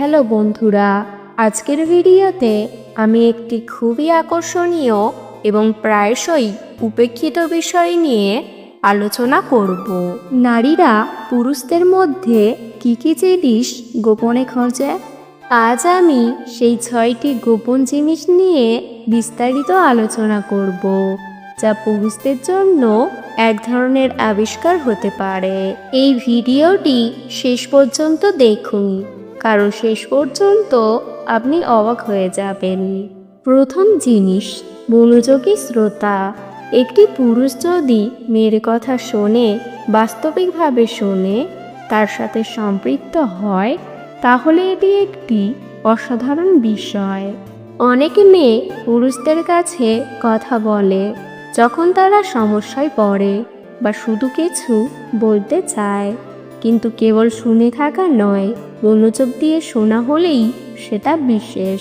Hello বন্ধুরা, আজকের ভিডিওতে আমি একটি খুবই আকর্ষণীয় এবং প্রায়শই উপেক্ষিত বিষয় নিয়ে আলোচনা করব। নারীরা পুরুষদের মধ্যে কী কী জিনিস গোপনে খোঁজে? আজ আমি সেই ছয়টি গোপন জিনিস নিয়ে বিস্তারিত আলোচনা করব, যা পুরুষদের জন্য এক ধরনের আবিষ্কার হতে পারে। এই ভিডিওটি শেষ পর্যন্ত দেখুন। কারণ শেষ পর্যন্ত আপনি অবাক হয়ে যাবেন। প্রথম জিনিস, মনোযোগী শ্রোতা। একটি পুরুষ যদি মেয়ের কথা শোনে, বাস্তবিকভাবে শোনে, তার সাথে সম্পৃক্ত হয়, তাহলে এটি একটি অসাধারণ বিষয়। অনেক মেয়ে পুরুষদের কাছে কথা বলে, যখন তারা সমস্যায় পড়ে বা শুধু কিছু বলতে চায়। কিন্তু কেবল শুনে থাকা নয়, মনোযোগ দিয়ে শোনা হলেই সেটা বিশেষ।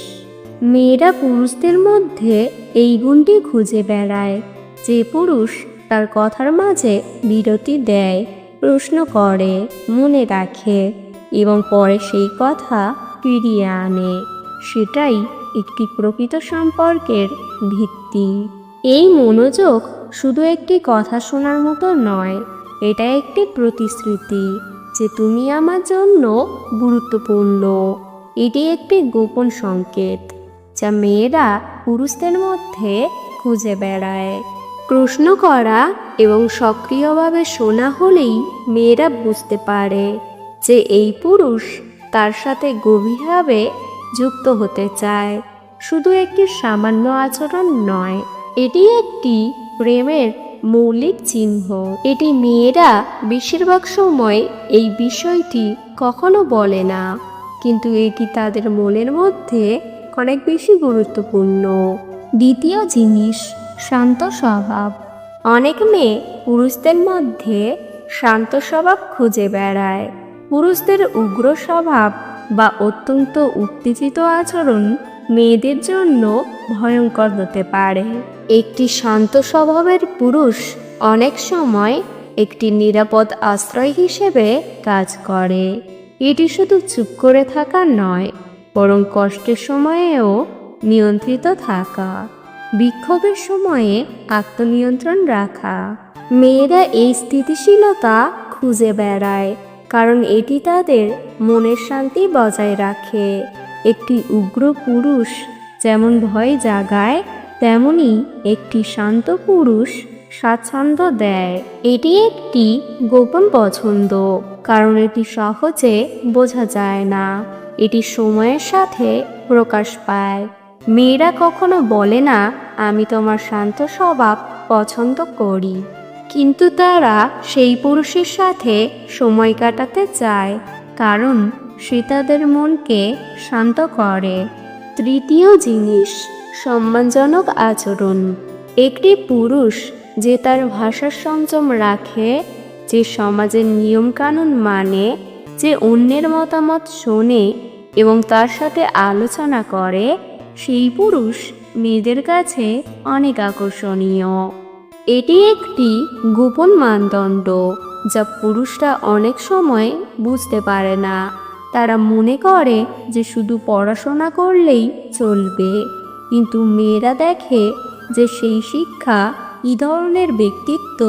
মেয়েরা পুরুষদের মধ্যে এই গুণটি খুঁজে বেড়ায়। যে পুরুষ তার কথার মাঝে বিরতি দেয়, প্রশ্ন করে, মনে রাখে এবং পরে সেই কথা ফিরিয়ে আনে। সেটাই একটি প্রকৃত সম্পর্কের ভিত্তি। এই মনোযোগ শুধু একটি কথা শোনার মতো নয়, এটা একটি প্রতিশ্রুতি। যে তুমি আমার জন্য গুরুত্বপূর্ণ। এটি একটি গোপন সংকেত যা মেয়েরা পুরুষদের মধ্যে খুঁজে বেড়ায়। প্রশ্ন করা এবং সক্রিয়ভাবে শোনা হলেই মেয়েরা বুঝতে পারে যে এই পুরুষ তার সাথে গভীরভাবে যুক্ত হতে চায়। শুধু একটি সামান্য আচরণ নয়, এটি একটি প্রেমের মৌলিক চিহ্ন। এটি মেয়েরা বেশিরভাগ সময় এই বিষয়টি কখনো বলে না। কিন্তু এটি তাদের মনের মধ্যে অনেক বেশি গুরুত্বপূর্ণ। দ্বিতীয় জিনিস, শান্ত স্বভাব। অনেক মেয়ে পুরুষদের মধ্যে শান্ত স্বভাব খুঁজে বেড়ায়। পুরুষদের উগ্র স্বভাব বা অত্যন্ত উত্তেজিত আচরণ মেয়েদের জন্য ভয়ঙ্কর হতে পারে। একটি শান্ত স্বভাবের পুরুষ অনেক সময় একটি নিরাপদ আশ্রয় হিসেবে কাজ করে। এটি শুধু চুপ করে থাকা নয়, বরং কষ্টের সময়েও নিয়ন্ত্রিত থাকা, বিক্ষোভের সময়ে আত্মনিয়ন্ত্রণ রাখা। মেয়েরা এই স্থিতিশীলতা খুঁজে বেড়ায়, কারণ এটি তাদের মনের শান্তি বজায় রাখে। একটি উগ্র পুরুষ যেমন ভয় জাগায় তেমনি একটি শান্ত পুরুষ স্বাচ্ছন্দ্য দেয়। এটি একটি গোপন পছন্দ, কারণ এটি সহজে বোঝা যায় না। এটি সময়ের সাথে প্রকাশ পায়। মেয়েরা কখনো বলে না, আমি তোমার শান্ত স্বভাব পছন্দ করি। কিন্তু তারা সেই পুরুষের সাথে সময় কাটাতে চায়, কারণ সে তাদের মনকে শান্ত করে। তৃতীয় জিনিস সম্মানজনক আচরণ। একটি পুরুষ যে তার ভাষার সংযম রাখে, যে সমাজের নিয়মকানুন মানে যে অন্যের মতামত শোনে এবং তার সাথে আলোচনা করে, সেই পুরুষ মেয়েদের কাছে অনেক আকর্ষণীয়। এটি একটি গোপন মানদণ্ড যা পুরুষরা অনেক সময় বুঝতে পারে না। তারা মনে করে যে শুধু পড়াশোনা করলেই চলবে। কিন্তু মেয়েরা দেখে যে সেই শিক্ষা কী ধরনের ব্যক্তিত্ব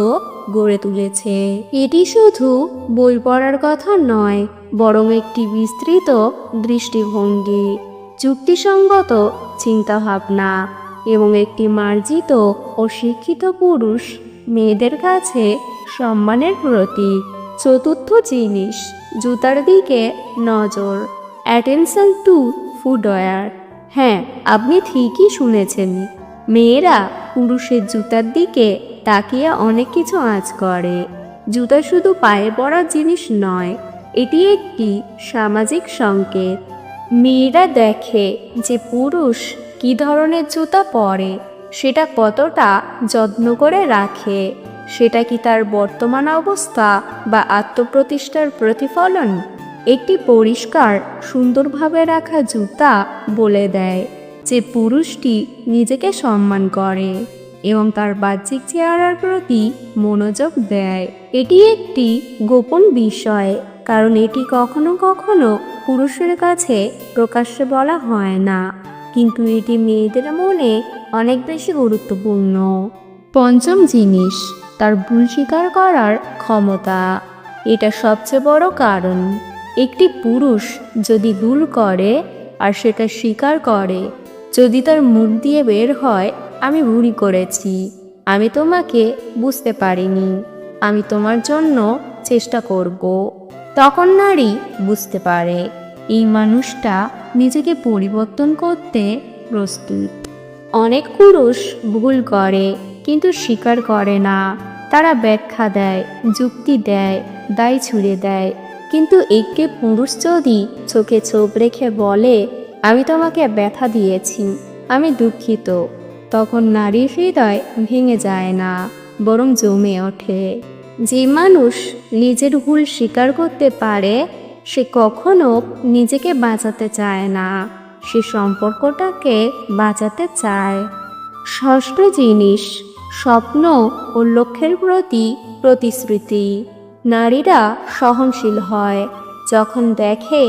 গড়ে তুলেছে। এটি শুধু বই পড়ার কথা নয়, বরং একটি বিস্তৃত দৃষ্টিভঙ্গি চুক্তিসঙ্গত চিন্তাভাবনা এবং একটি মার্জিত ও শিক্ষিত পুরুষ মেয়েদের কাছে সম্মানের প্রতীক। চতুর্থ জিনিস, জুতার দিকে নজর অ্যাটেনশন টু ফুটওয়্যার হ্যাঁ আপনি ঠিকই শুনেছেন। মেয়েরা পুরুষের জুতার দিকে তাকিয়ে অনেক কিছু আঁচ করে। জুতা শুধু পায়ে পড়ার জিনিস নয়, এটি একটি সামাজিক সংকেত। মেয়েরা দেখে যে পুরুষ কী ধরনের জুতা পরে, সেটা কতটা যত্ন করে রাখে, সেটা কি তার বর্তমান অবস্থা বা আত্মপ্রতিষ্ঠার প্রতিফলন একটি পরিষ্কার, সুন্দরভাবে রাখা জুতা বলে দেয় যে পুরুষটি নিজেকে সম্মান করে এবং তার বাহ্যিক চেহারার প্রতি মনোযোগ দেয়। এটি একটি গোপন বিষয়, কারণ এটি কখনো কখনো পুরুষের কাছে প্রকাশ্যে বলা হয় না। কিন্তু এটি মেয়েদের মনে অনেক বেশি গুরুত্বপূর্ণ। পঞ্চম জিনিস, তার ভুল স্বীকার করার ক্ষমতা। এটা সবচেয়ে বড় কারণ। একটি পুরুষ যদি ভুল করে আর সেটা স্বীকার করে, যদি তার মুখ দিয়ে বের হয়, আমি ভুল করেছি। আমি তোমাকে বুঝতে পারিনি। আমি তোমার জন্য চেষ্টা করব। তখন নারী বুঝতে পারে, এই মানুষটা নিজেকে পরিবর্তন করতে প্রস্তুত। অনেক পুরুষ ভুল করে, কিন্তু স্বীকার করে না। তারা ব্যাখ্যা দেয়, যুক্তি দেয়, দায় ছুড়ে দেয়। কিন্তু একে পুরুষ যদি চোখে চোখ রেখে বলে, আমি তোমাকে ব্যথা দিয়েছি, আমি দুঃখিত, তখন নারীর হৃদয় ভেঙে যায় না, বরং জমে ওঠে। যে মানুষ নিজের ভুল স্বীকার করতে পারে, সে কখনো নিজেকে বাঁচাতে চায় না, সে সম্পর্কটাকে বাঁচাতে চায়। ষষ্ঠ জিনিস, স্বপ্ন ও লক্ষ্যের প্রতি প্রতিশ্রুতি। নারীরা সহনশীল হয়, যখন দেখে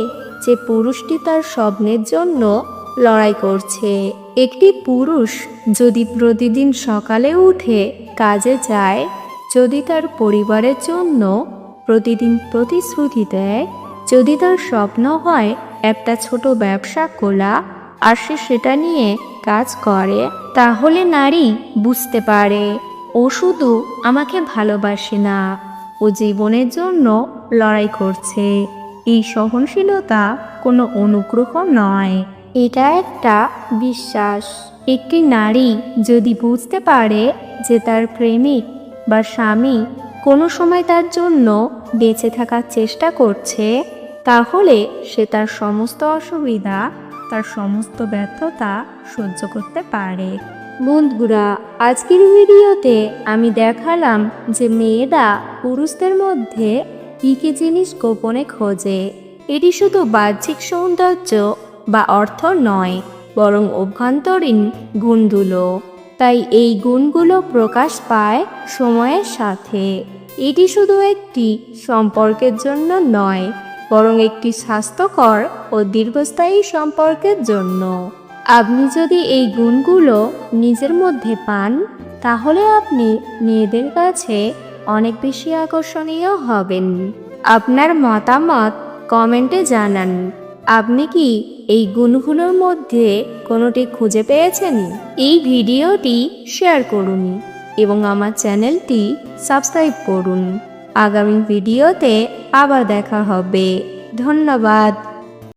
যে পুরুষটি তার স্বপ্নের জন্য লড়াই করছে। একটি পুরুষ যদি প্রতিদিন সকালে উঠে কাজে যায়, যদি তার পরিবারের জন্য প্রতিদিন প্রতিশ্রুতি দেয়, যদি তার স্বপ্ন হয় একটা ছোট ব্যবসা খোলা আর সে সেটা নিয়ে কাজ করে, তাহলে নারী বুঝতে পারে, ও শুধু আমাকে ভালোবাসে না। ও জীবনের জন্য লড়াই করছে। এই সহনশীলতা কোনো অনুগ্রহ নয়। এটা একটা বিশ্বাস। একটি নারী যদি বুঝতে পারে যে তার প্রেমিক বা স্বামী কোনো সময় তার জন্য বেঁচে থাকার চেষ্টা করছে, তাহলে সে তার সমস্ত অসুবিধা, তার সমস্ত ব্যর্থতা সহ্য করতে পারে। বন্ধুরা, আজকের ভিডিওতে আমি দেখালাম যে মেয়েরা পুরুষদের মধ্যে কী কী জিনিস গোপনে খোঁজে। এটি শুধু বাহ্যিক সৌন্দর্য বা অর্থ নয়, বরং অভ্যন্তরীণ গুণগুলো। তাই এই গুণগুলো প্রকাশ পায় সময়ের সাথে। এটি শুধু একটি সম্পর্কের জন্য নয়, বরং একটি স্বাস্থ্যকর ও দীর্ঘস্থায়ী সম্পর্কের জন্য। আপনি যদি এই গুণগুলো নিজের মধ্যে পান, তাহলে আপনি মেয়েদের কাছে অনেক বেশি আকর্ষণীয় হবেন। আপনার মতামত কমেন্টে জানান। আপনি কি এই গুণগুলোর মধ্যে কোনোটি খুঁজে পেয়েছেন? এই ভিডিওটি শেয়ার করুন এবং আমার চ্যানেলটি সাবস্ক্রাইব করুন। আগামী ভিডিওতে আবার দেখা হবে। ধন্যবাদ।